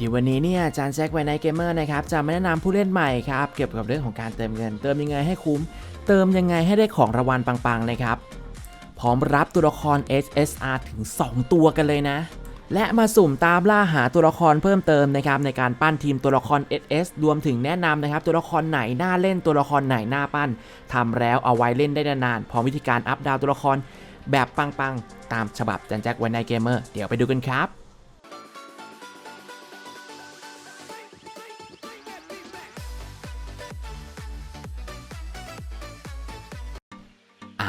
เดี๋ยววันนี้เนี่ยอาจารย์แจ็คไวไนเกมเมอร์นะครับจะมาแนะนำผู้เล่นใหม่ครับเกี่ยวกับเรื่องของการเติมเงิน เติมยังไงให้คุ้ม เติมยังไงให้ได้ของรางวัลปังๆนะครับพร้อมรับตัวละคร SSR ถึง 2 ตัวกันเลยนะ และมาสุ่มตามล่าหาตัวละครเพิ่มเติมนะครับในการปั้นทีมตัวละคร SS รวมถึงแนะนำนะครับ ตัวละครไหนน่าเล่นตัวละครไหนน่าปั้นทำแล้วเอาไว้เล่นได้นานๆพร้อมวิธีการอัพดาวตัวละครแบบปังๆ ตามฉบับจารย์แจ็คไวไนเกมเมอร์เดี๋ยวไปดูกันครับ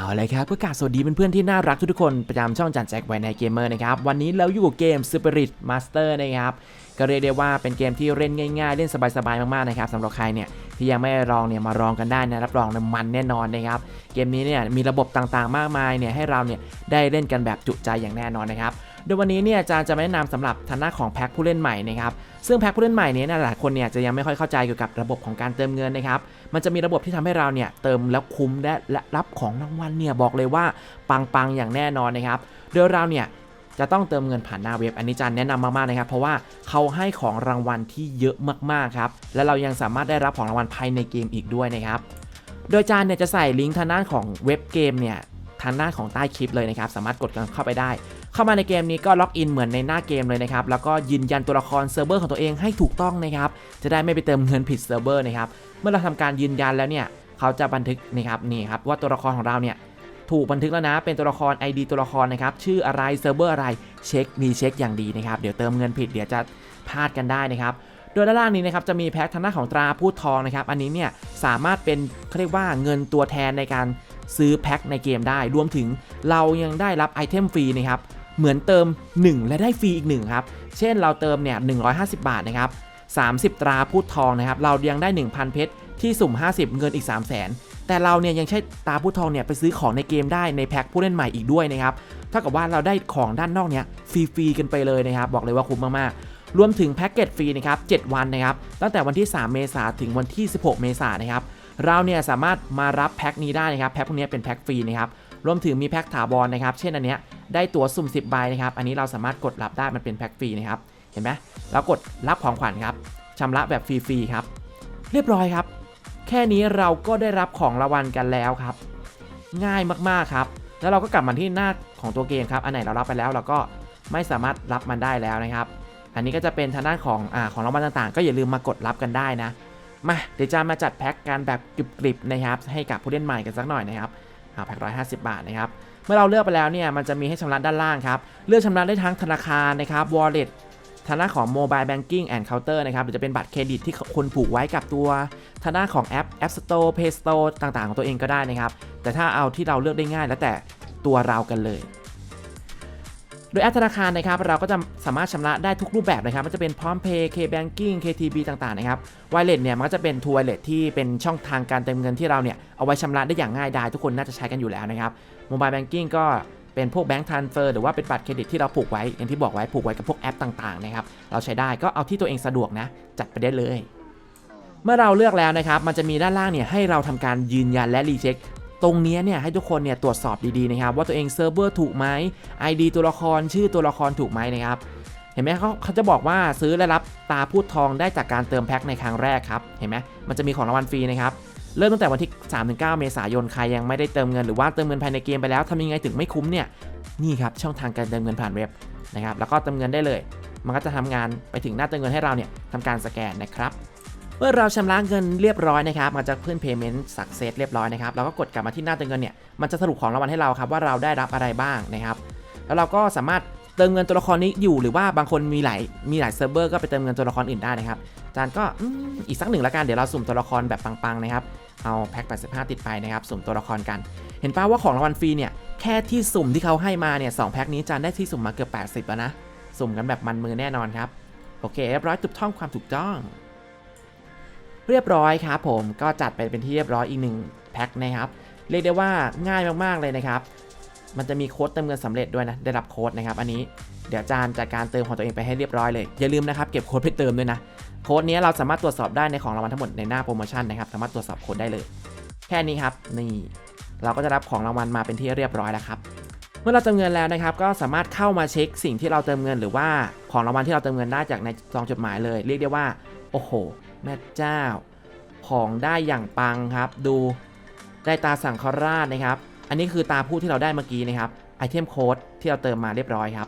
เอาเลยครับก็กาศสวัสดีเพื่อนๆที่น่ารักทุกๆคนประจำช่องจันแจ็คไวในเกมเมอร์นะครับ วันนี้เราอยู่กับเกม Spirit Master นะครับ ก็เรียกได้ว่าเป็นเกมที่เล่นง่ายๆ เล่นสบายๆ มากๆนะครับสำหรับใครเนี่ยที่ยังไม่ลองเนี่ยมาลองกันได้นะรับรองมันแน่นอนนะครับ เกมนี้เนี่ยมีระบบต่างๆ มากมายเนี่ยให้เราเนี่ยได้เล่นกันแบบจุใจอย่างแน่นอนนะครับ โดยวันนี้เนี่ยอาจารย์จะมาแนะนำสำหรับทางหน้าของแพ็คผู้เล่นใหม่นะครับซึ่งแพ็คผู้เล่นใหม่เนี้หลายคนเนี่ยจะยังไม่ค่อยเข้าใจเกี่ยวกับระบบของการเติมเงินนะครับมันจะมีระบบที่ทำให้เราเนี่ยเติมแล้วคุ้มและและรับของรางวัลเนี่ยบอกเลยว่าปังๆอย่างแน่นอนนะครับโดยเราเนี่ยจะต้องเติมเงินผ่านหน้าเว็บอันนี้จารย์แนะนำมากๆนะครับ เพราะว่าเขาให้ของรางวัลที่เยอะมากๆครับ และเรายังสามารถได้รับของรางวัลภายในเกมอีกด้วยนะครับ โดยจารย์เนี่ยจะใส่ลิงก์ทางด้านของเว็บเกมเนี่ยทางด้านของใต้คลิปเลยนะครับ สามารถกดกันเข้าไปได้ เข้ามาในเกมนี้ก็ล็อกอินเหมือนในหน้าเกมเลยนะครับ แล้วก็ยืนยันตัวละครเซิร์ฟเวอร์ของตัวเองให้ถูกต้องนะครับ จะได้ไม่ไปเติมเงินผิดเซิร์ฟเวอร์นะครับ เมื่อเราทำการยืนยันแล้วเนี่ย เขาจะบันทึกนะครับนี่ครับว่าตัวละครของเราเนี่ยถูกบันทึกแล้วนะ เป็นตัวละคร ID ตัวละครนะครับ ชื่ออะไรเซิร์ฟเวอร์อะไร เช็ค มีเช็คอย่างดีนะครับ เดี๋ยวเติมเงินผิดเดี๋ยวจะพลาดกันได้นะครับ โดยด้านล่างนี้นะครับจะมีแพ็คทางด้าของตราพูดทองนะครับ อันนี้เนี่ยสามารถเป็นเขาเรียกว่าเงินตัวแทนในการซื้อแพ็คในเกมได้ รวมถึงเรายังได้รับไอเทมฟรีนะครับ เหมือนเติม 1 และได้ฟรีอีก1ครับ เช่นเราเติมเนี่ย150 บาทนะครับ30 ตราพูดทองนะครับ เรายังได้ 1,000 เพชรที่สุ่ม 50 เงินอีก 3 0 0 0 0 0แต่เราเนี่ยยังใช้ตราพูดทองเนี่ยไปซื้อของในเกมได้ในแพ็คผู้เล่นใหม่อีกด้วยนะครับเท่ากับว่าเราได้ของด้านนอกเนี่ยฟรีๆกันไปเลยนะครับ บอกเลยว่าคุ้มมากๆ รวมถึงแพ็กเกจฟรีนะครับ 7 วันนะครับ ตั้งแต่วันที่ 3 เมษาถึงวันที่ 16 เมษานนะครับ เราเนี่ยสามารถมารับแพ็คนี้ได้นะครับ แพ็คพวกนี้เป็นแพ็คฟรีนะครับ รวมถึงมีแพ็คถาวรนะครับ เช่นอันเนี้ย ได้ตั๋วสุ่ม 10ใบนะครับ อันนี้เราสามารถกดรับได้มันเป็นแพ็คฟรีนะครับ เห็นไหมแล้วกดรับของขวัญครับชำระแบบฟรีๆครับ เรียบร้อยครับ แค่นี้เราก็ได้รับของรางวัลกันแล้วครับ ง่ายมากๆครับ แล้วเราก็กลับมาที่หน้าของตัวเกมครับ อันไหนเรารับไปแล้วเราก็ไม่สามารถรับมันได้แล้วนะครับ อันนี้ก็จะเป็นทางด้านของอของรางวัลต่างๆ ก็อย่าลืมมากดรับกันได้นะ มาเดี๋ยวจะมาจัดแพ็คกันแบบกริบๆนะครับ ให้กับผู้เล่นใหม่กันสักหน่อยนะครับเอาแพ็คร้อยห้าสิบบาทนะครับ เมื่อเราเลือกไปแล้วเนี่ยมันจะมีให้ชำระด้านล่างครับ เลือกชำระได้ทั้งธนาคารนะครับ wallet ทางด้านของ mobile banking and counter นะครับหรือจะเป็นบัตรเครดิตที่คนผูกไว้กับตัวทางด้านของแอป App Store Play Store ต่างๆ ของตัวเองก็ได้นะครับ แต่ถ้าเอาที่เราเลือกได้ง่ายแล้วแต่ตัวเรากันเลย โดยแอปธนาคารนะครับเราก็จะสามารถชำระได้ทุกรูปแบบนะครับมันจะเป็นพร้อมเพย์ K-Banking KTB ต่างๆนะครับ Wallet เนี่ยมันก็จะเป็น True Wallet ที่เป็นช่องทางการเติมเงินที่เราเนี่ยเอาไว้ชำระได้อย่างง่ายดายทุกคนน่าจะใช้กันอยู่แล้วนะครับ Mobile Banking ก็เป็นพวก Bank Transfer หรือว่าเป็นบัตรเครดิตที่เราผูกไว้อย่างที่บอกไว้ผูกไว้กับพวกแอปต่างๆนะครับเราใช้ได้ก็เอาที่ตัวเองสะดวกนะ จัดไปได้เลย เมื่อเราเลือกแล้วนะครับ มันจะมีด้านล่างเนี่ยให้เราทำการยืนยันและรีเช็ค ตรงนี้เนี่ยให้ทุกคนเนี่ยตรวจสอบดีๆนะครับว่าตัวเองเซิร์ฟเวอร์ถูกไหม ID ตัวละครชื่อตัวละครถูกไหมนะครับเห็นไหมเขาเขาจะบอกว่าซื้อและรับตาพูดทองได้จากการเติมแพ็คในครั้งแรกครับเห็นไหมมันจะมีของรางวัลฟรีนะครับเริ่มตั้งแต่วันที่ 3-9 เมษายนใครยังไม่ได้เติมเงินหรือว่าเติมเงินภายในเกมไปแล้วทำยังไงถึงไม่คุ้มเนี่ยนี่ครับช่องทางการเติมเงินผ่านเว็บนะครับแล้วก็เติมเงินได้เลย มันก็จะทำงานไปถึงหน้าเติมเงินให้เราเนี่ยทำการสแกนนะครับ เมื่อเราชำระเงินเรียบร้อยนะครับมันจะขึ้น payment success เรียบร้อยนะครับเราก็กดกลับมาที่หน้าเติมเงินเนี่ยมันจะสรุปของรางวัลให้เราครับว่าเราได้รับอะไรบ้างนะครับ แล้วเราก็สามารถเติมเงินตัวละครนี้อยู่หรือว่าบางคนมีหลายมีหลายเซิร์ฟเวอร์ก็ไปเติมเงินตัวละครอื่นได้นะครับอาจารย์ก็อีกสักหนึ่งละกันเดี๋ยวเราสุ่มตัวละครแบบปังๆนะครับเอาแพ็ค85 ติดไปนะครับสุ่มตัวละครกัน เห็นป่าว่าของรางวัลฟรีเนี่ยแค่ที่สุ่มที่เขาให้มาเนี่ยสแพ็คนี้จารย์ได้ที่สุ่มมาเกือบ 80แล้วนะสุ่มกันแบบมันมือแน่นอนครับโอเคเรียบร้อยถูกท่องความถูกต้อง เรียบร้อยครับผมก็จัดไปเป็นที่เรียบร้อยอีกหนึ่งแพ็คนะครับเรียกได้ว่าง่ายมากๆเลยนะครับมันจะมีโค้ดเติมเงินสำเร็จด้วยนะได้รับโค้ดนะครับอันนี้เดี๋ยวจารย์จัดการเติมของตัวเองไปให้เรียบร้อยเลยอย่าลืมนะครับเก็บโค้ดไปเติมด้วยนะโค้ดนี้เราสามารถตรวจสอบได้ในของรางวัลทั้งหมดในหน้าโปรโมชั่นนะครับสามารถตรวจสอบโค้ดได้เลย แค่นี้ครับนี่เราก็จะรับของรางวัลมาเป็นที่เรียบร้อยแล้วครับเมื่อเราเติมเงินแล้วนะครับก็สามารถเข้ามาเช็คสิ่งที่เราเติมเงิน หรือว่าของรางวัลที่เราเติมเงินได้จากในซองจดหมายเลย เรียกได้ว่าโอ้โห แม่เจ้า ของได้อย่างปังครับ ดูได้ตาสังฆราชนะครับ อันนี้คือตาผู้ที่เราได้เมื่อกี้นะครับไอเทมโค้ดที่เราเติมมาเรียบร้อยครับ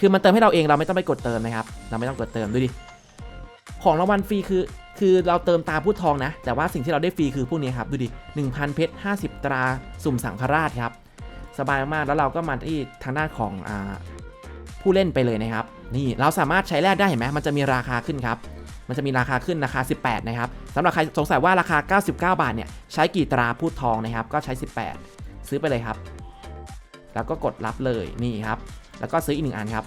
คือมันเติมให้เราเองเราไม่ต้องไปกดเติมนะครับ เราไม่ต้องกดเติมดูดิ ของรางวัลฟรีคือคือเราเติมตาพูดทองนะ แต่ว่าสิ่งที่เราได้ฟรีคือพวกนี้ครับ ดูดิ 1,000 เพชร 50 ตราสุ่มสังฆราชครับ สบายมากแล้วเราก็มาที่ทางด้านของอผู้เล่นไปเลยนะครับ นี่เราสามารถใช้แลกได้เห็นไหมมันจะมีราคาขึ้นครับ มันจะมีราคาขึ้นราคา 18 นะครับสำหรับใครสงสัยว่าราคา 99 บาทเนี่ยใช้กี่ตราพูดทองนะครับ ก็ใช้ 18 ซื้อไปเลยครับ แล้วก็กดรับเลยนี่ครับ แล้วก็ซื้ออีกหนึ่งอันครับ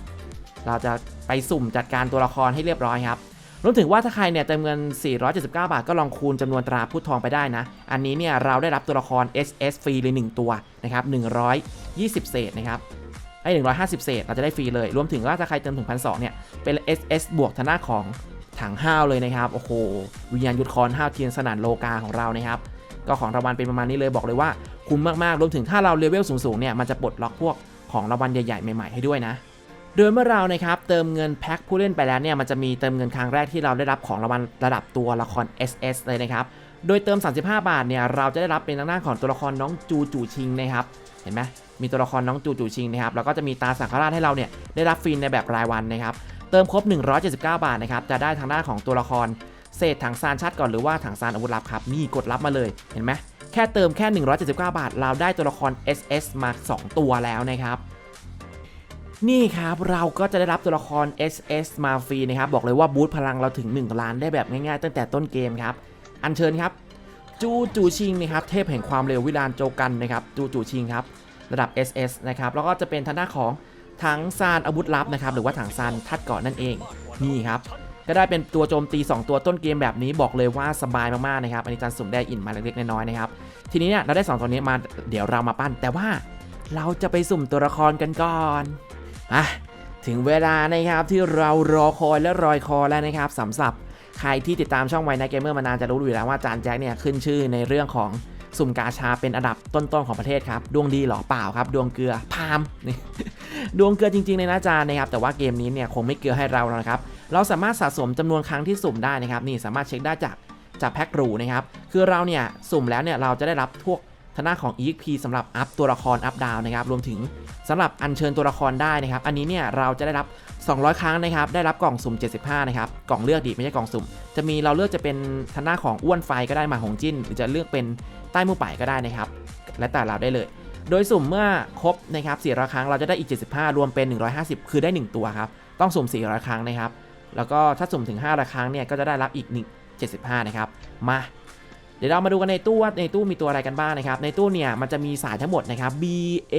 เราจะไปสุ่มจัดการตัวละครให้เรียบร้อยครับรวมถึงว่าถ้าใครเนี่ยเติมเงิน 479 บาท ก็ลองคูณจำนวนตราพูดทองไปได้นะ อันนี้เนี่ยเราได้รับตัวละคร SS ฟรีเลย 1 ตัวนะครับ120 เศษนะครับไอ้150 เศษเราจะได้ฟรีเลย รวมถึงว่าถ้าใครเติมถึงพันสเนี่ยเป็น SS บวกทางหน้าของ ถังห้าวเลยนะครับ โอ้โห วิญญาณยุทธคอนห้าวเทียนสนานโลกาของเรานะครับ ก็ของรางวัลเป็นประมาณนี้เลยบอกเลยว่าคุ้มมากๆ รวมถึงถ้าเราเลเวลสูงๆ เนี่ยมันจะปลดล็อกพวกของรางวัลใหญ่ๆ ใหม่ๆ ให้ด้วยนะ โดยเมื่อเรานะครับเติมเงินแพ็คผู้เล่นไปแล้วเนี่ยมันจะมีเติมเงินครั้งแรกที่เราได้รับของรางวัลระดับตัวละคร SS เลยนะครับ โดยเติม 35 บาทเนี่ยเราจะได้รับเป็นทางด้านของตัวละครน้องจูจูชิงนะครับเห็นไหมมีตัวละครน้องจูจูชิงนะครับแล้วก็จะมีตาสังฆราชให้เราเนี่ยได้รับฟรีในแบบรายวันนะครับ เติมครบ 179 บาทนะครับจะได้ทางด้านของตัวละครเศษถังซานชัดก่อนหรือว่าถังซานอาวุธลับครับนี่กดรับมาเลยเห็นไหมแค่เติมแค่ 179 บาท เราได้ตัวละคร SS มา 2 ตัวแล้วนะครับ นี่ครับเราก็จะได้รับตัวละคร SS มาฟรีนะครับ บอกเลยว่าบูตพลังเราถึง 1 ล้านได้แบบง่ายๆ ตั้งแต่ต้นเกมครับ อัญเชิญครับ จูจูชิงนะครับ เทพแห่งความเร็ววิลานโจกันนะครับ จูจูชิงครับ ระดับ SS นะครับ แล้วก็จะเป็นทางด้านของ ถังซานอาวุธลับนะครับหรือว่าถังซานทัดเกาะนั่นเองนี่ครับก็ได้เป็นตัวโจมตี 2 ตัวต้นเกมแบบนี้บอกเลยว่าสบายมากๆนะครับอันนี้จันสุ่มได้อินมาเล็กๆน้อยๆนะครับทีนี้เนี่ยเราได้ 2 ตัวนี้มาเดี๋ยวเรามาปั้น แต่ว่าเราจะไปสุ่มตัวละครกันก่อนอะถึงเวลานะครับที่เรารอคอยและรอยคอแล้วนะครับสำหรับใครที่ติดตามช่องไวน์เกมเมอร์มานานจะรู้อยู่แล้วว่าจานแจ็คเนี่ยขึ้นชื่อในเรื่องของ สุ่มกาชาเป็นอันดับต้นๆของประเทศครับ ดวงดีหรอเปล่าครับ ดวงเกลือพามนี่ดวงเกลือจริงๆเลยนะจานนะครับแต่ว่าเกมนี้เนี่ยคงไม่เกลือให้เราแล้วนะครับเราสามารถสะสมจำนวนครั้งที่สุ่มได้นะครับนี่สามารถเช็คได้จากจากแพ็ครูนะครับคือเราเนี่ยสุ่มแล้วเนี่ยเราจะได้รับพวก ทางหน้าของ EXP สำหรับอัพตัวละครอัพดาวนะครับรวมถึงสำหรับอัญเชิญตัวละครได้นะครับ อันนี้เนี่ยเราจะได้รับ 200 ครั้งนะครับ ได้รับกล่องสุ่ม 75 นะครับ กล่องเลือกดีไม่ใช่กล่องสุ่ม จะมีเราเลือกจะเป็นทางหน้าของอ้วนไฟก็ได้มาหงจิ้น หรือจะเลือกเป็นใต้มือป่ายก็ได้นะครับ และแต่เราได้เลย โดยสุ่มเมื่อครบนะครับ400 ครั้งเราจะได้อีก 75 รวมเป็น 150 คือได้ 1 ตัวครับ ต้องสุ่ม 400 ครั้งนะครับ แล้วก็ถ้าสุ่มถึง500ครั้งเนี่ยก็จะได้รับอีก1 75 นะครับ มา ดี๋ยวเรามาดูกันในตู้ว่าในตู้มีตัวอะไรกันบ้างนะครับ ในตู้เนี่ยมันจะมีสายทั้งหมดนะครับ B A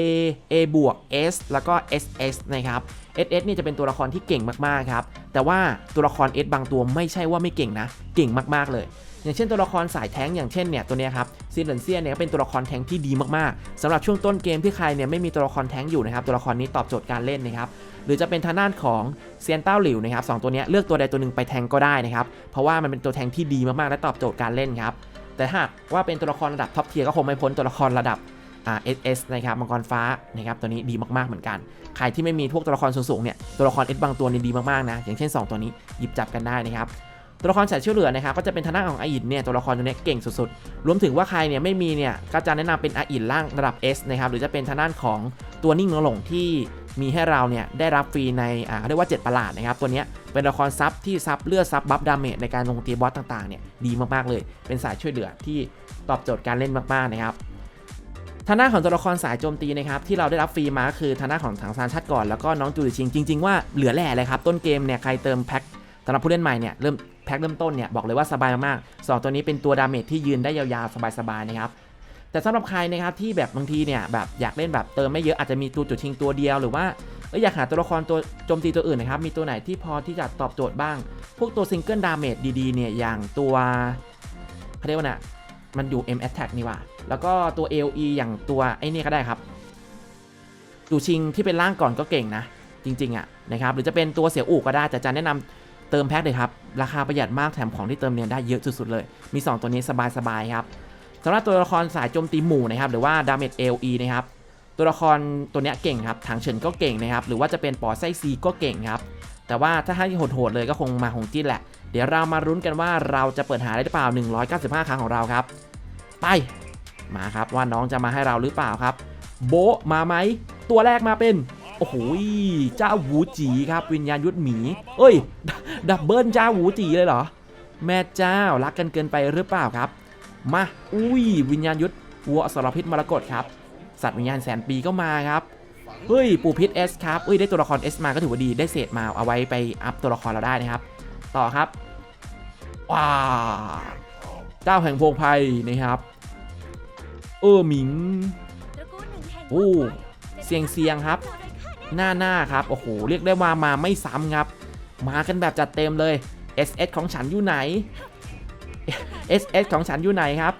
A บวก S แล้วก็ S S นะครับ S S เนี่ยจะเป็นตัวละครที่เก่งมากๆครับ แต่ว่าตัวละคร S บางตัวไม่ใช่ว่าไม่เก่งนะ เก่งมากๆเลย อย่างเช่นตัวละครสายแท้งอย่างเช่นเนี่ยตัวนี้ครับซีเลนเซียเนี่ยเป็นตัวละครแท้งที่ดีมากๆสำหรับช่วงต้นเกมที่ใครเนี่ยไม่มีตัวละครแท้งอยู่นะครับตัวละครนี้ตอบโจทย์การเล่นนะครับหรือจะเป็นทางด้านของเซียนเต้าหลิวนะครับสองตัวเนี้ยเลือกตัวใดตัวหนึ่งไปแทงก็ได้นะครับเพราะว่ามันเป็นตัวแทงที่ดีมากๆและตอบโจทย์การเล่นครับ แต่หากว่าเป็นตัวละครระดับท็อปเทียร์ก็คงไม่พ้นตัวละครระดับอ่า SS นะครับมังกรฟ้านะครับตัวนี้ดีมากๆเหมือนกัน ใครที่ไม่มีพวกตัวละครสูงๆเนี่ยตัวละคร S บางตัวนี่ดีมากๆนะอย่างเช่น 2 ตัวนี้หยิบจับกันได้นะครับตัวละครสายช่วยเหลือนะครับก็จะเป็นทางด้านของอาอินเนี่ยตัวละครตัวนี้เก่งสุดๆ รวมถึงว่าใครเนี่ยไม่มีเนี่ยก็จะแนะนำเป็นอาอินล่างระดับ S นะครับหรือจะเป็นทางด้านของตัวนิ่งนงหลงที่ มีให้เราเนี่ยได้รับฟรีในอ่าเรียกว่า 7 ประหลาดนะครับ ตัวนี้เป็นตัวละครซับที่ซับเลือดซับบัฟดาเมจในการลงตีบอสต่างๆเนี่ยดีมากๆเลย เป็นสายช่วยเหลือที่ตอบโจทย์การเล่นมากๆนะครับทางด้านของตัวละครสายโจมตีนะครับที่เราได้รับฟรีมาก็คือทางด้านของถังซานชัดก่อนแล้วก็น้องจูดิชิงจริง ๆ ว่าเหลือแหล่เลยครับต้นเกมเนี่ยใครเติมแพ็คสำหรับผู้เล่นใหม่เนี่ยเริ่มแพ็คเริ่มต้นเนี่ยบอกเลยว่าสบายมากๆสองตัวนี้เป็นตัวดาเมจที่ยืนได้ยาวๆสบายๆนะครับ แต่สำหรับใครนะครับที่แบบบางทีเนี่ยแบบอยากเล่นแบบเติมไม่เยอะอาจจะมีตัวจุดชิงตัวเดียวหรือว่าเอยอยากหาตัวละครตัวโจมตีตัวอื่นนะครับ มีตัวไหนที่พอที่จะตอบโจทย์บ้าง พวกตัวซิงเกิลดาเมจดีๆเนี่ย อย่างตัวเขาเรียกว่าน่ะ มันอยู่ M Attack นี่ว่าแล้วก็ตัว LE อย่างตัวไอ้นี่ก็ได้ครับตูชิงที่เป็นร่างก่อนก็เก่งนะ จริง ๆ อะนะครับ หรือจะเป็นตัวเสียอู่ก็ได้แต่จะแนะนำเติมแพ็คเลยครับ ราคาประหยัดมากแถมของที่เติมเนี่ยได้เยอะสุดๆเลย มี 2 ตัวนี้สบายๆครับ สำหรับตัวละครสายโจมตีหมู่นะครับหรือว่า Damage LE นะครับตัวละครตัวเนี้ยเก่งครับถังเฉินก็เก่งนะครับหรือว่าจะเป็นปอไส้ซีก็เก่งครับแต่ว่าถ้าให้โหดๆเลยก็คงมาหงจิ้นแหละ เดี๋ยวเรามารุ้นกันว่าเราจะเปิดหาได้หรือเปล่า 195 ครั้งของเราครับ ไป มาครับว่าน้องจะมาให้เราหรือเปล่าครับ โบมาไหม ตัวแรกมาเป็น โอ้โหเจ้าหวูจีครับ วิญญาณยุทธหมี เอ้ย ดับเบิลเจ้าหวูจีเลยเหรอ แม่เจ้ารักกันเกินไปหรือเปล่าครับ มา อุ้ย วิญญาณยุทธวัวอสรพิษมรกตครับ สัตว์วิญญาณแสนปีก็มาครับ เฮ้ย ปูพิษเอสครับเอ้ย ได้ตัวละครเอสมาก็ถือว่าดี ได้เศษมาเอาไว้ไปอัพตัวละครเราได้นะครับ ต่อครับ ว้าเจ้าแห่งโพงไพรนะครับ เออหมิง โอ้ เสียงเสียงครับ หน้าหน้าครับ โอ้โห เรียกได้ว่ามาไม่ซ้ำครับ มากันแบบจัดเต็มเลย SS ของฉันอยู่ไหน SS ของฉันอยู่ไหนครับ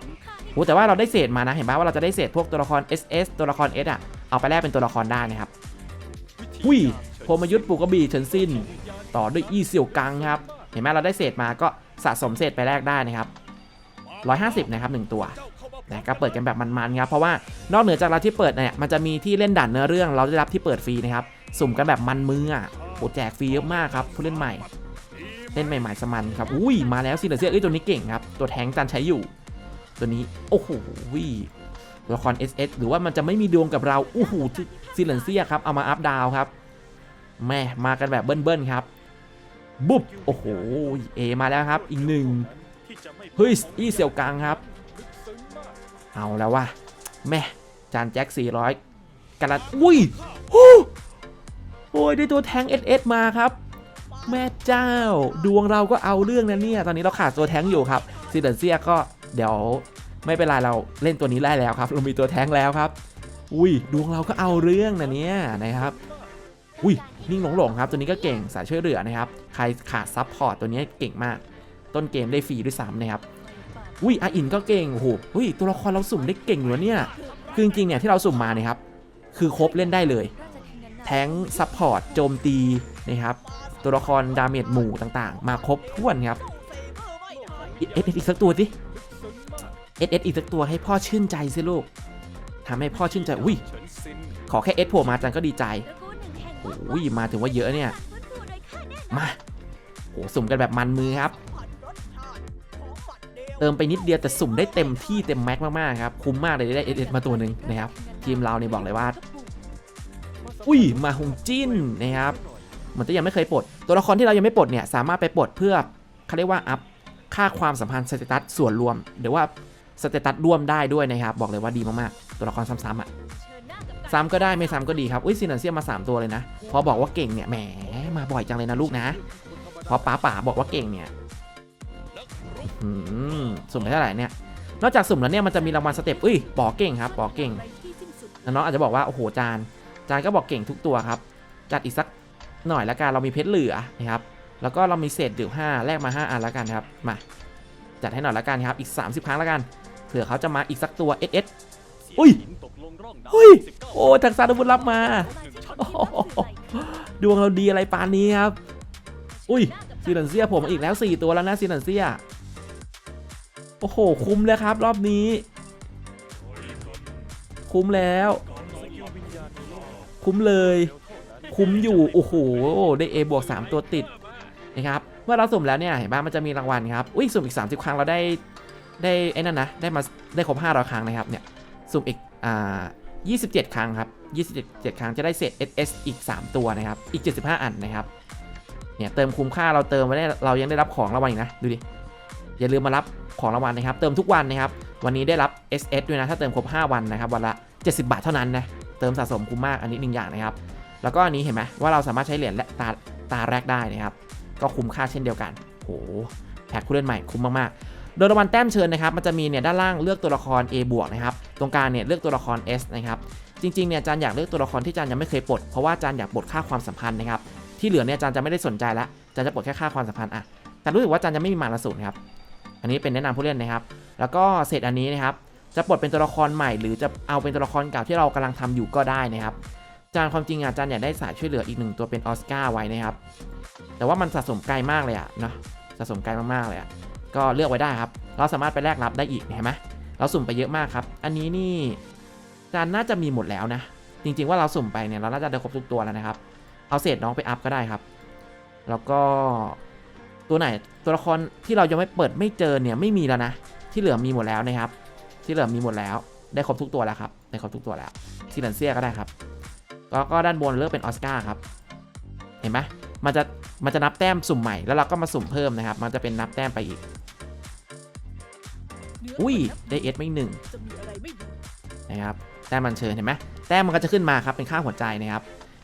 โอ้แต่ว่าเราได้เศษมานะเห็นปะว่าเราจะได้เศษพวกตัวละคร SS ตัวละคร S อะเอาไปแลกเป็นตัวละครได้นะครับอุ้ยโพมยุทธ์ปุกกระบี่เฉินสิ้น ต่อด้วยอี้เสี่ยวกังครับ เห็นไหมเราได้เศษมาก็สะสมเศษไปแลกได้นะครับ 150 นะครับ 1 ตัวนะก็เปิดกันแบบมันๆครับ เพราะว่านอกเหนือจากเราที่เปิดเนี่ยมันจะมีที่เล่นด่านเนื้อเรื่องเราได้รับที่เปิดฟรีนะครับ สุ่มกันแบบมันมืออะโอ้แจกฟรีเยอะมากครับผู้เล่นใหม่ เล่นใหม่ๆสมันครับ อุ้ย มาแล้วซินเดเซียเอ้ยตัวนี้เก่งครับ ตัวแทงจันใช้อยู่ ตัวนี้ โอ้โหตัวละคร SS หรือว่ามันจะไม่มีดวงกับเราโอ้โหซินเดเซียครับ เอามาอัพดาวครับ แม่มากันแบบเบิ้ลๆครับ บุ๊บ โอ้โห เอมาแล้วครับ อีกหนึ่งเฮ้ย อีเสี่ยวกังครับ เอาแล้วว่ะ แม่ จานแจ็ค 400กระดอุ้ยโอ้โอ้ยได้ตัวแทง SS มาครับ แม่เจ้า ดวงเราก็เอาเรื่องนะเนี่ย ตอนนี้เราขาดตัวแท้งอยู่ครับซีเดนเซียก็เดี๋ยวไม่เป็นไรเราเล่นตัวนี้ได้แล้วครับ เรามีตัวแท้งแล้วครับ อุ้ยดวงเราก็เอาเรื่องนะเนี่ยนะครับ อุ้ยนิ่งหลงหลงครับ ตัวนี้ก็เก่งสายช่วยเหลือนะครับ ใครขาดซับพอร์ตตัวนี้เก่งมาก ต้นเกมได้ฟรีด้วยซ้ำนะครับ อุ้ยอาอินก็เก่งโอ้โหอุ้ยตัวละครเราสุ่มได้เก่งอยู่แล้วเนี่ย คือจริงๆเนี่ยที่เราสุ่มมาเนี่ยครับ คือครบเล่นได้เลย แท้งซับพอร์ตโจมตีนะครับ ตัวละครดาเมจหมู่ต่างๆ มาครบถ้วนครับเอสเอสอีกสักตัวสิเอสเอสอีกสักตัวให้พ่อชื่นใจสิลูกทำให้พ่อชื่นใจ อุ้ย ขอแค่เอสผล่มาจันก็ดีใจโอ้ยมาถึงว่าเยอะเนี่ย มาโอ้สุ่มกันแบบมันมือครับ เติมไปนิดเดียวแต่สุ่มได้เต็มที่เต็มแม็กมากๆครับ คุ้มมากเลยได้เอสมาตัวหนึ่งนะครับ ทีมเราเนี่ยบอกเลยว่า อุ้ยมาฮงจิ้นนะครับ มันจะยังไม่เคยปลด ตัวละครที่เรายังไม่ปลดเนี่ยสามารถไปปลดเพื่อเขาเรียกว่าอัพค่าความสัมพันธ์สเตตัสส่วนรวม หรือว่าสเตตัสร่วมได้ด้วยนะครับ บอกเลยว่าดีมากๆ ตัวละครซ้ำๆอะซ้ำก็ได้ไม่ซ้ำก็ดีครับ อุ้ยซินันเซียมา 3 ตัวเลยนะ พอบอกว่าเก่งเนี่ยแหมมาบ่อยจังเลยนะลูกนะ พอป๋าป๋าบอกว่าเก่งเนี่ยสุ่มไปเท่าไหร่เนี่ย นอกจากสุ่มแล้วเนี่ยมันจะมีรางวัลสเต็ปอุ้ยป๋อเก่งครับป๋อเก่งน้องอาจจะบอกว่าโอ้โหจานจานก็บอกเก่งทุกตัวครับ จัดอีกสัก หน่อยละกันเรามีเพชรเหลือนะครับแล้วก็เรามีเศษดื่ม5แลกมา 5 อันละกันครับมาจัดให้หน่อยละกันครับอีก 30 ครั้งละกันเผื่อเขาจะมาอีกสักตัว SS อุ้ยเฮ้ยโอ้ทักษะอาวุธรับมา ดวงเราดีอะไรปานนี้ครับ อุ้ยซีนันเซียผมอีกแล้ว 4 ตัวแล้วนะซีนันเซียโอ้โห คุ้มแล้วครับ รอบนี้ คุ้มแล้ว คุ้มเลย คุ้มอยู่ โอ้โห ได้ A บวก3ตัวติดนะครับ เมื่อเราสุ่มแล้วเนี่ยเห็นป่ะมันจะมีรางวัลครับ อุ้ยสุ่มอีก 30 ครั้งเราได้ได้ไอ้นั่นนะ ได้มาได้ครบ500 ครั้งนะครับเนี่ย สุ่มอีกอ่า27 ครั้งครับ27 ครั้งจะได้เศษ SS อีก 3 ตัวนะครับ อีก 75 อันนะครับเนี่ยเติมคุ้มค่าเราเติมไว้ได้เรายังได้รับของรางวัลอีกนะดูดิอย่าลืมมารับของรางวัลนะครับ เติมทุกวันนะครับ วันนี้ได้รับ SS ด้วยนะ ถ้าเติมครบ 5 วันนะครับ วันละ 70 บาทเท่านั้นนะ เติมสะสมคุ้มมาก อันนี้หนึ่งอย่างนะครับ แล้วก็อันนี้เห็นไหมว่าเราสามารถใช้เหรียญและตาตาแรกได้นะครับ ก็คุ้มค่าเช่นเดียวกันโหแพ็คผู้เล่นใหม่คุ้มมากๆ โดยรางวัลแต้มเชิญนะครับ มันจะมีเนี่ยด้านล่างเลือกตัวละคร A บวกนะครับ ตรงกลางเนี่ยเลือกตัวละคร S นะครับ จริงๆเนี่ยจานอยากเลือกตัวละครที่จานยังไม่เคยปลด เพราะว่าจานอยากปลดค่าความสัมพันธ์นะครับ ที่เหลือเนี่ยจานจะไม่ได้สนใจละจานจะปลดแค่ค่าความสัมพันธ์อะแต่รู้สึกว่าจานจะไม่มีมารสูตรครับ อันนี้เป็นแนะนำผู้เล่นนะครับ แล้วก็เศษอันนี้นะครับ จะปลดเป็นตัวละครใหม่ หรือจะเอาเป็นตัวละครเก่าที่เรากำลังทำอยู่ก็ได้นะครับ จานความจริงอะจานอยากได้สายช่วยเหลืออีกหนึ่งตัวเป็นออสการ์ไว้นะครับ แต่ว่ามันสะสมไกลมากเลยอะเนาะสะสมไกลมากๆเลยอะก็เลือกไว้ได้ครับ เราสามารถไปแลกรับได้อีกเห็นไหมเราสุ่มไปเยอะมากครับ อันนี้นี่จานน่าจะมีหมดแล้วนะ จริง ๆ ว่าเราสุ่มไปเนี่ยเราน่าจะได้ครบทุกตัวแล้วนะครับ เอาเศษน้องไปอัพก็ได้ครับ แล้วก็ตัวไหนตัวละครที่เรายังไม่เปิดไม่เจอเนี่ยไม่มีแล้วนะ ที่เหลือมีหมดแล้วนะครับ ที่เหลือมีหมดแล้ว ได้ครบทุกตัวแล้วครับ ได้ครบทุกตัวแล้วซิลันเซียก็ได้ครับ แล้วก็ด้านบนเลือกเป็นออสการ์ครับ เห็นไหมมันจะมันจะนับแต้มสุ่มใหม่ แล้วเราก็มาสุ่มเพิ่มนะครับ มันจะเป็นนับแต้มไปอีก อุ้ยได้เอสไม่หนึ่งนะครับแต้มมันเชิญเห็นไหมแต้มมันก็จะขึ้นมาครับเป็นค่าหัวใจนะครับ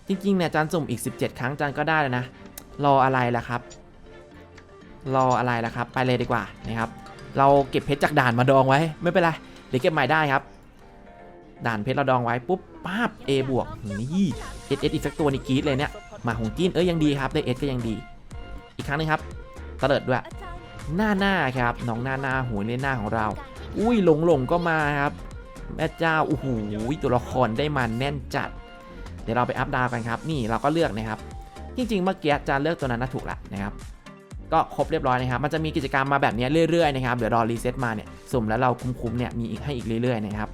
จริงๆเนี่ยจานสุ่มอีก 17 ครั้งจานก็ได้แล้วนะ รออะไรล่ะครับ รออะไรล่ะครับ ไปเลยดีกว่านะครับ เราเก็บเพชรจากด่านมาดองไว้ไม่เป็นไรเดี๋ยวเก็บใหม่ได้ครับ ด่านเพชรเราดองไว้ปุ๊บป้าบ A บวกนี่เอสเอสอีกสักตัวนี่กรีดเลยเนี่ยมาของจีนเอ้ยยังดีครับได้เอสก็ยังดี อีกครั้งหนึงครับเตลิดด้วย หน้าหน้าครับน้องหน้าหน้าหัวเล่นหน้าของเรา อุ้ยหลงหลงก็มาครับแม่เจ้าโอ้โหตัวละครได้มาแน่นจัด เดี๋ยวเราไปอัพดาวกันครับ นี่เราก็เลือกนะครับ จริงๆเมื่อกี้จะเลือกตัวนั้นนะถูกละนะครับก็ครบเรียบร้อยนะครับ มันจะมีกิจกรรมมาแบบนี้เรื่อยๆนะครับ เดี๋ยวรอรีเซ็ตมาเนี่ย สุ่มแล้วเราคุ้มๆเนี่ย มีอีกให้อีกเรื่อยๆนะครับ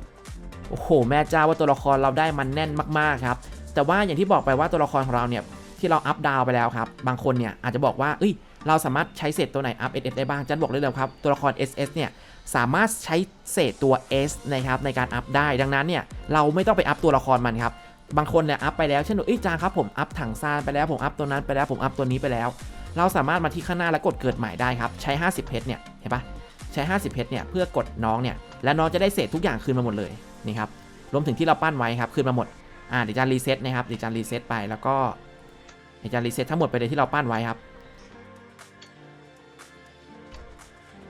โอ้โห แม่เจ้าว่าตัวละครเราได้มันแน่นมากๆครับ แต่ว่าอย่างที่บอกไปว่าตัวละครของเราเนี่ยที่เราอัพดาวไปแล้วครับ บางคนเนี่ยอาจจะบอกว่าเอ้ย เราสามารถใช้เศษตัวไหนอัพ SS ได้บ้าง จันบอกเลยเลยครับ ตัวละคร SS เนี่ยสามารถใช้เศษตัว S นะครับในการอัพได้ ดังนั้นเนี่ยเราไม่ต้องไปอัพตัวละครมันครับ บางคนเนี่ยอัพไปแล้วเช่นเอ้ยจางครับผมอัพถังซานไปแล้วผมอัพตัวนั้นไปแล้วผมอัพตัวนี้ไปแล้ว เราสามารถมาที่ข้างหน้าแล้วกดเกิดใหม่ได้ครับ ใช้ 50เพชรเนี่ยเห็นปะใช้ 50เพชรเนี่ยเพื่อกดน้องเนี่ยและน้องจะได้เศษทุกอย่างคืนมาหมดเลย นี่ครับรวมถึงที่เราปั้นไว้ครับคืนมาหมดอ่าเดี๋ยวจะรีเซ็ตนะครับเดี๋ยวจะรีเซ็ตไปแล้วก็เดี๋ยวจะรีเซ็ตทั้งหมดไปเลยที่เราปั้นไว้ครับ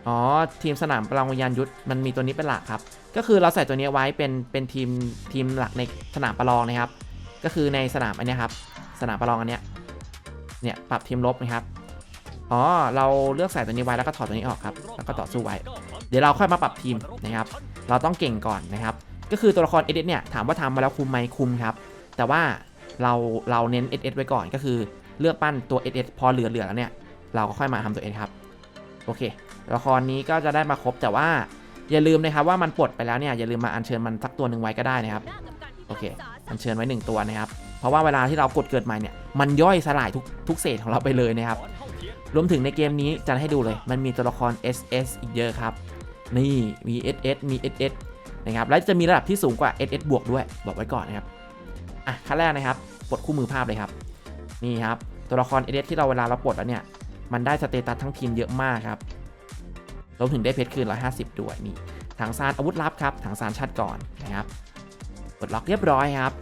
อ๋อทีมสนามประลองวิญญาณยุทธมันมีตัวนี้เป็นหลักครับ ก็คือเราใส่ตัวนี้ไว้เป็นเป็นทีมทีมหลักในสนามประลองนะครับ ก็คือในสนามอันนี้ครับสนามประลองอันเนี้ยเนี่ยปรับทีมลบนะครับอ๋อเราเลือกใส่ตัวนี้ไว้แล้วก็ถอดตัวนี้ออกครับแล้วก็ต่อสู้ไว้ เดี๋ยวเราค่อยมาปรับทีมนะครับ เราต้องเก่งก่อนนะครับ ก็คือตัวละครเอเเนี่ยถามว่าทำมาแล้วคุมไหมคุมครับ แต่ว่าเราเราเน้นเอเไว้ก่อนก็คือเลือกปั้นตัวเอเพอเหลือๆแล้วเนี่ยเราก็ค่อยมาทำตัวเอครับโอเคละครนี้ก็จะได้มาครบแต่ว่าอย่าลืมนะครับว่ามันปลดไปแล้วเนี่ยอย่าลืมมาอัญเชิญมันสักตัวหนึ่งไว้ก็ได้นะครับโอเคอัญเชิญไว้ 1 ตัวนะครับ เพราะว่าเวลาที่เรากดเกิดใหม่เนี่ยมันย่อยสลายทุกทุกเศษของเราไปเลยนะครับ รวมถึงในเกมนี้จะให้ดูเลย มันมีตัวละคร SS อีกเยอะครับ นี่มี SS มี SS นะครับแล้วจะมีระดับที่สูงกว่า SS บวกด้วยบอกไว้ก่อนนะครับอะขั้นแรกนะครับปลดคู่มือภาพเลยครับนี่ครับตัวละคร SS ที่เราเวลาเราปลดแล้วเนี่ยมันได้สเตตัสทั้งทีมเยอะมากครับรวมถึงได้เพชรคืน 150 ด้วยนี่ถังซานอาวุธลับครับถังซานชัดก่อนนะครับกดล็อกเรียบร้อยครับ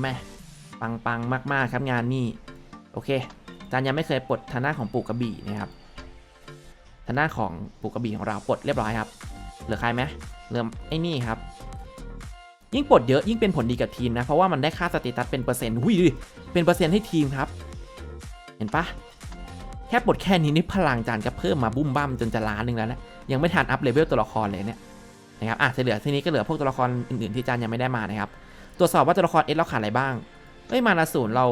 แม่ปังปังๆมากๆครับงานนี้โอเคจานยังไม่เคยปลดทางหน้าของปู่กระบี่นะครับทางหน้าของปู่กระบี่ของเราปลดเรียบร้อยครับ เหลือใครไหมเหลือไอ้นี่ครับ ยิ่งปลดเยอะยิ่งเป็นผลดีกับทีมนะ เพราะว่ามันได้ค่าสเตตัสเป็นเปอร์เซ็นต์หุยดิเป็นเปอร์เซ็นต์ให้ทีมครับ เห็นปะแค่ปลดแค่นี้นี่พลังจานก็เพิ่มมาบุ้มบ้ามจนจะล้านหนึ่งแล้วนะยังไม่ทันอัพเลเวลตัวละครเลยเนี่ยนะครับอะที่เหลือทีนี้ก็เหลือพวกตัวละครอื่นๆที่จานยังไม่ได้มานะครับตรวจสอบว่าตัวละครเอสเราขาดอะไรบ้างเอ้ยมานาศูนย์เรา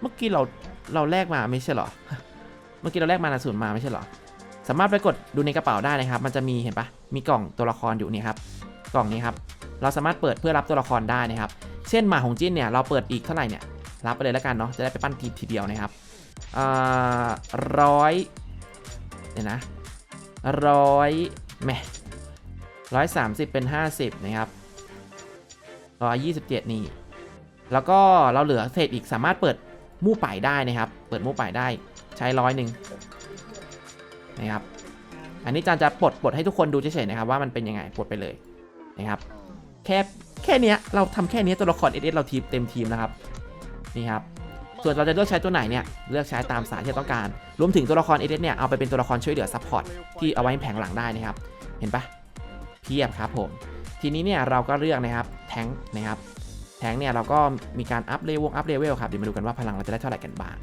เมื่อกี้เราเราแลกมาไม่ใช่หรอ เมื่อกี้เราแลกมานาศูนย์มาไม่ใช่หรอ สามารถไปกดดูในกระเป๋าได้นะครับ มันจะมีเห็นปะมีกล่องตัวละครอยู่นี่ครับ กล่องนี้ครับ เราสามารถเปิดเพื่อรับตัวละครได้นะครับ เช่นหมาของจิ้นเนี่ย เราเปิดอีกเท่าไหร่เนี่ย รับไปเลยแล้วกันเนาะ จะได้ไปปั้นทีทีเดียวนะครับร้อยเดี๋ยวนะร้อยแหม่ร้อยสามสิบเป็นห้าสิบนะครับร้อยยี่สิบเจ็ดนี่ แล้วก็เราเหลือเศษอีกสามารถเปิดมู่ป่ายได้นะครับ เปิดมู่ป่ายได้ใช้ร้อยหนึ่ง นะครับ อันนี้จานจะปลดปลดให้ทุกคนดูเฉยๆนะครับว่ามันเป็นยังไงปลดไปเลยนะครับแค่แค่นี้เราทำแค่นี้ตัวละครเอสเราทีมเต็มทีมนะครับนี่ครับส่วนเราจะเลือกใช้ตัวไหนเนี่ยเลือกใช้ตามสายที่ต้องการ รวมถึงตัวละครเอเดเนี่ยเอาไปเป็นตัวละครช่วยเหลือซัพพอร์ตที่เอาไว้แผงหลังได้นะครับ เห็นปะเพียบครับผมทีนี้เนี่ยเราก็เลือกนะครับแทงนะครับแทงเนี่ยเราก็มีการอัพเลเวลอัพเลเวลครับเดี๋ยวมาดูกันว่าพลังเราจะได้เท่าไหร่กันบ้าง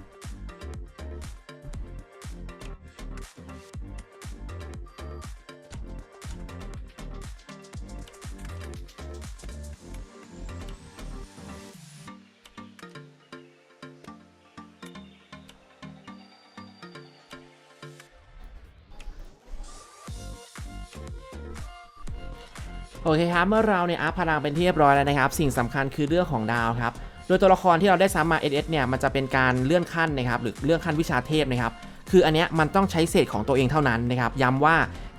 เคครับเมื่อเราเนี่ยอัพพลังเป็นที่เรียบร้อยแล้วนะครับ สิ่งสำคัญคือเรื่องของดาวครับโดยตัวละครที่เราได้ซ้ำมา SS เนี่ยมันจะเป็นการเลื่อนขั้นนะครับหรือเลื่อนขั้นวิชาเทพนะครับคืออันเนี้ยมันต้องใช้เศษของตัวเองเท่านั้นนะครับย้ำว่า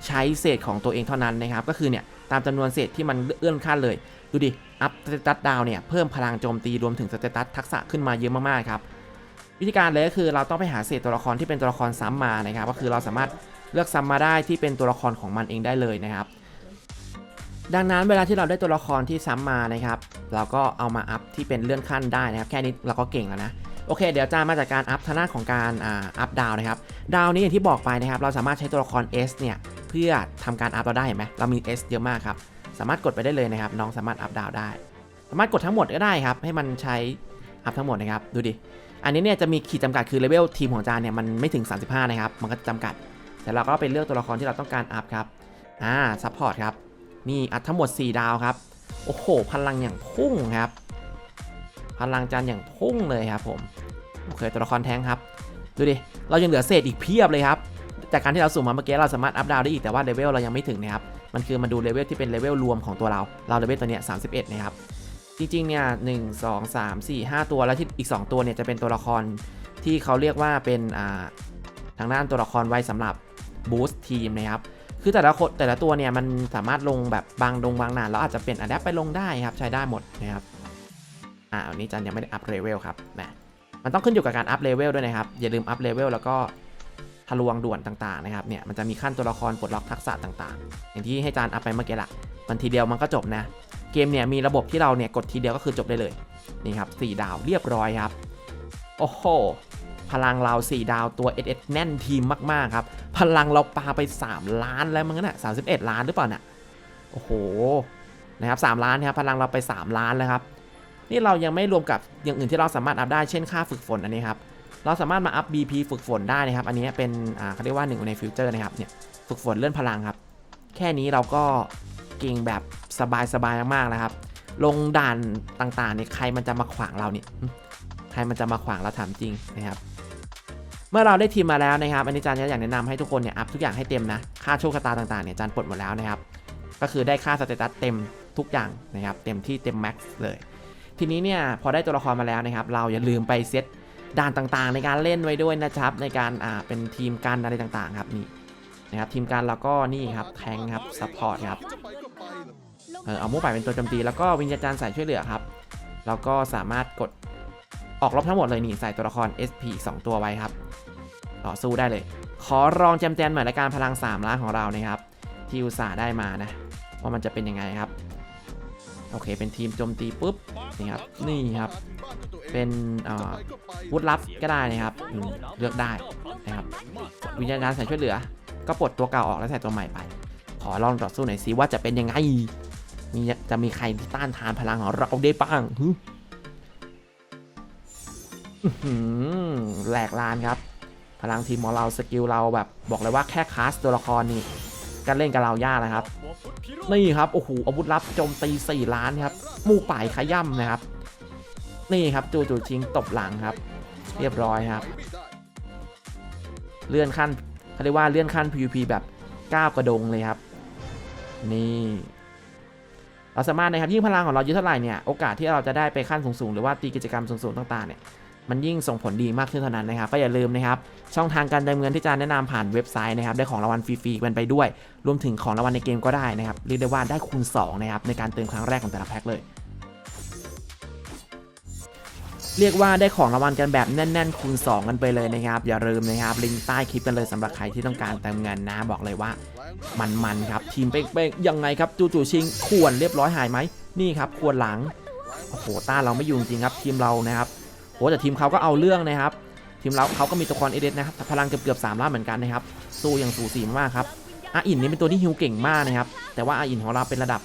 ใช้เศษของตัวเองเท่านั้นนะครับก็คือเนี่ยตามจำนวนเศษที่มันเลื่อนขั้นเลย ดูดิอัพสเตตัสดาวเนี่ยเพิ่มพลังโจมตีรวมถึงสเตตัสทักษะขึ้นมาเยอะมากๆครับวิธีการเลยก็คือเราต้องไปหาเศษตัวละครที่เป็นตัวละครซ้ำมานะครับก็คือเราสามารถเลือกซ้ำมาได้ที่เป็นตัวละครของมันเองได้เลยนะครับ ดังนั้นเวลาที่เราได้ตัวละครที่ซ้ำมานะครับ เราก็เอามาอัพที่เป็นเลื่อนขั้นได้นะครับ แค่นี้เราก็เก่งแล้วนะ โอเค เดี๋ยวจะมาจากการอัพทางด้านของการอ่าอัพดาวนะครับ ดาวนี้อย่างที่บอกไปนะครับ เราสามารถใช้ตัวละคร S เนี่ย เพื่อทำการอัพเราได้เห็นไหมเรามี S เยอะมากครับ สามารถกดไปได้เลยนะครับ น้องสามารถอัพดาวได้ สามารถกดทั้งหมดก็ได้ครับ ให้มันใช้อัพทั้งหมดนะครับ ดูดิ อันนี้เนี่ยจะมีขีดจำกัดคือเลเวลทีมของจานเนี่ยมันไม่ถึง 35 นะครับ มันก็จะจำกัด แต่เราก็ไปเลือกตัวละครที่เราต้องการอัพครับ อ่าซัพพอร์ตครับ นี่อัพทั้งหมด 4 ดาวครับ โอ้โห พลังอย่างพุ่งครับ พลังจานอย่างพุ่งเลยครับผม โอเค ตัวละครแท้งครับ ดูดิ เรายังเหลือเศษอีกเพียบเลยครับ จากการที่เราสุ่มมาเมื่อกี้เราสามารถอัพดาวได้อีกแต่ว่าเลเวลเรายังไม่ถึงนะครับ มันคือมันดูเลเวลที่เป็นเลเวลรวมของตัวเรา เราเลเวลตัวเนี้ย31นะครับ จริงๆ เนี่ยหนึ่งสองสามสี่ห้าตัว แล้วที่อีก 2 ตัวเนี่ยจะเป็นตัวละครที่เขาเรียกว่าเป็น อ่า ทางด้านตัวละครไว้สำหรับบูสต์ทีมนะครับ คือแต่ละคนแต่ละตัวเนี่ยมันสามารถลงแบบบางดงบางนานแล้วอาจจะเป็นอะแดปไปลงได้ครับใช้ได้หมดนะครับอ่าอันนี้จันยังไม่ได้อัพเลเวลครับนะมันต้องขึ้นอยู่กับการอัพเลเวลด้วยนะครับอย่าลืมอัพเลเวลแล้วก็ทะลวงด่วนต่างๆนะครับเนี่ยมันจะมีขั้นตัวละครปลดล็อกทักษะต่างๆ อย่างที่ให้จานอัพไปเมื่อกี้ละมันทีเดียวมันก็จบนะเกมเนี่ยมีระบบที่เราเนี่ยกดทีเดียวก็คือจบได้เลยนี่ครับ4ดาวเรียบร้อยครับโอ้โห พลังเรา 4 ดาวตัว SS แน่นทีมมาก ๆ ครับ พลังเราปาไป 3 ล้านแล้วมั้งน่ะ31 ล้านหรือเปล่าน่ะโอ้โหนะครับ3ล้านนะครับพลังเราไป 3 ล้านแล้วครับ นี่เรายังไม่รวมกับอย่างอื่นที่เราสามารถอัพได้เช่นค่าฝึกฝนอันนี้ครับเราสามารถมาอัพ BP ฝึกฝนได้นะครับ อันนี้เป็นอ่าเขาเรียกว่าหนึ่งในฟิวเจอร์นะครับเนี่ยฝึกฝนเลื่อนพลังครับ แค่นี้เราก็เก่งแบบสบายๆมากๆแล้วครับ ลงด่านต่างๆเนี่ยใครมันจะมาขวางเราเนี่ยใครมันจะมาขวางเราถามจริงนะครับ เมื่อเราได้ทีมมาแล้วนะครับอันนี้จานอยากแนะนำให้ทุกคนเนี่ยอัพทุกอย่างให้เต็มนะค่าโชคชะตาต่างๆเนี่ยจานปลดหมดแล้วนะครับก็คือได้ค่าสเตตัสเต็มทุกอย่างนะครับเต็มที่เต็มแม็กซ์เลย ทีนี้เนี่ยพอได้ตัวละครมาแล้วนะครับเราอย่าลืมไปเซตด่านต่างๆ ในการเล่นไว้ด้วยนะครับในการอ่าเป็นทีมกันอะไรต่างๆครับนี่นะครับทีมกันแล้วก็นี่ครับแทงครับซัพพอร์ตครับเออเอามู่ป่ายเป็นตัวโจมตีแล้วก็วิญญาจารย์สายช่วยเหลือครับแล้วก็สามารถกด ออกรบทั้งหมดเลยนี่ใส่ตัวละคร SP อีก2ตัวไว้ครับ ต่อสู้ได้เลย ขอลองแจมแจมหน่อยละการพลัง 3 ล้านของเรานะครับ ที่อุตส่าห์ได้มานะว่ามันจะเป็นยังไงครับ โอเค เป็นทีมโจมตีปุ๊บนี่ครับนี่ครับ เป็นอ่อวุฒลับก็ได้นะครับเลือกได้นะครับวิญญาณใส่ช่วยเหลือ ก็ปลดตัวเก่าออกแล้วใส่ตัวใหม่ไป ขอลองต่อสู้หน่อยสิว่าจะเป็นยังไงมีจะมีใครที่ต้านทานพลังของเราได้บ้างหึ แหลกลานครับ พลังทีมของเราสกิลเราแบบบอกเลยว่าแค่คลาสตัวละครนี่การเล่นกับเรายากนะครับ นี่ครับโอ้โหอาวุธลับโจมตี4ล้านครับมูป่ายขย่ำนะครับ นี่ครับจูจูชิงตบหลังครับ เรียบร้อยครับ เลื่อนขั้นเขาเรียกว่าเลื่อนขั้น PVP แบบก้าวกระดงเลยครับ นี่เราสามารถนะครับยิ่งพลังของเราเยอะเท่าไหร่เนี่ยโอกาสที่เราจะได้ไปขั้นสูงๆหรือว่าตีกิจกรรมสูงๆต่างๆเนี่ย มันยิ่งส่งผลดีมากขึ้นเท่านั้นนะครับก็อย่าลืมนะครับช่องทางการเติมเงินที่จะแนะนำผ่านเว็บไซต์นะครับได้ของรางวัลฟรีๆกันไปด้วย รวมถึงของรางวัลในเกมก็ได้นะครับเรียกได้ว่าได้คูณ2นะครับในการเติมครั้งแรกของแต่ละแพ็คเลยเรียกว่าได้ของรางวัลกันแบบแน่น ๆ คูณ 2 กันไปเลยนะครับ อย่าลืมนะครับ ลิงก์ใต้คลิปกันเลยสำหรับใครที่ต้องการเติมเงินนะบอกเลยว่า มันๆครับ ทีมเป้งๆยังไงครับ จู่ๆชิงควรเรียบร้อยหายไหมนี่ครับควรหลัง โอ้โหต้าเราไม่อยู่จริงครับ ทีมเรานะครับ โอ้แต่ทีมเขาก็เอาเรื่องนะครับ ทีมเราเขาก็มีตัวละครเอเดนะครับพลังเกือบๆสามล้านเหมือนกันนะครับ สู้อย่างสูสีมากครับอาอินนี่เป็นตัวที่ฮิวเก่งมากนะครับ แต่ว่าอาอินของเราเป็นระดับ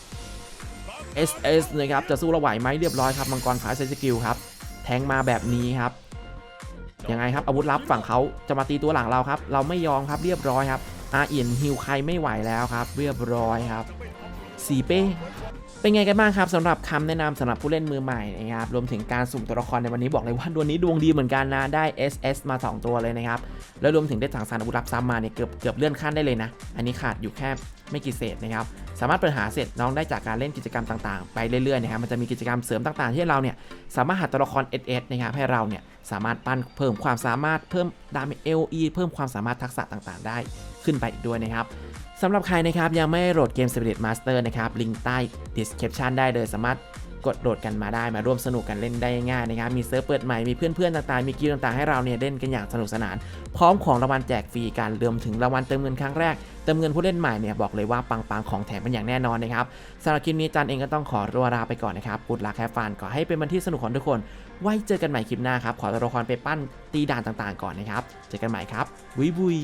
SS นะครับ จะสู้เราไหวไหมเรียบร้อยครับ มังกรขายไซสกิลครับ แทงมาแบบนี้ครับ ยังไงครับ อาวุธลับฝั่งเขาจะมาตีตัวหลังเราครับ เราไม่ยอมครับ เรียบร้อยครับ อาอียนฮิวใครไม่ไหวแล้วครับ เรียบร้อยครับ สีเป้ เป็นไงกันบ้างครับสำหรับคำแนะนำสำหรับผู้เล่นมือใหม่นะครับรวมถึงการสุ่มตัวละครในวันนี้บอกเลยว่าดวงนี้ดวงดีเหมือนกันนะได้ SS มา 2 ตัวเลยนะครับแล้วรวมถึงได้ถังสารอาวุธรับซ้ำมาเนี่ยเกือบเกือบเลื่อนขั้นได้เลยนะ อันนี้ขาดอยู่แค่ไม่กี่เศษนะครับสามารถเปิดหาเสร็จน้องได้จากการเล่นกิจกรรมต่างๆ ไปเรื่อยๆนะครับมันจะมีกิจกรรมเสริมต่างๆ ที่เราเนี่ยสามารถหาตัวละคร SS นะครับให้เราเนี่ยสามารถปั้นเพิ่มความสามารถเพิ่มดาเมจ LE เพิ่มความสามารถทักษะต่างๆ ได้ขึ้นไปอีกด้วยนะครับ สำหรับใครนะครับยังไม่โหลดเกม Spirit Master นะครับลิงก์ใต้ description ได้เลยสามารถกดโหลดกันมาได้มาร่วมสนุกกันเล่นได้ง่ายนะครับ มีเซิร์ฟเปิดใหม่ มีเพื่อนๆต่างๆ มีกิลด์ต่างๆให้เราเนี่ยเล่นกันอย่างสนุกสนาน พร้อมของรางวัลแจกฟรีการรวมถึงรางวัลเติมเงินครั้งแรก เติมเงินผู้เล่นใหม่เนี่ยบอกเลยว่าปังๆของแถมเป็นอย่างแน่นอนนะครับสำหรับคลิปนี้จันเองก็ต้องขอตัวลาไปก่อนนะครับปุดลาแคฟานขอให้เป็นวันที่สนุกของทุกคน ไว้เจอกันใหม่คลิปหน้าครับขอตัวละครไปปั้นตีด่านต่างๆ ก่อนนะครับเจอกันใหม่ครับบุยบุย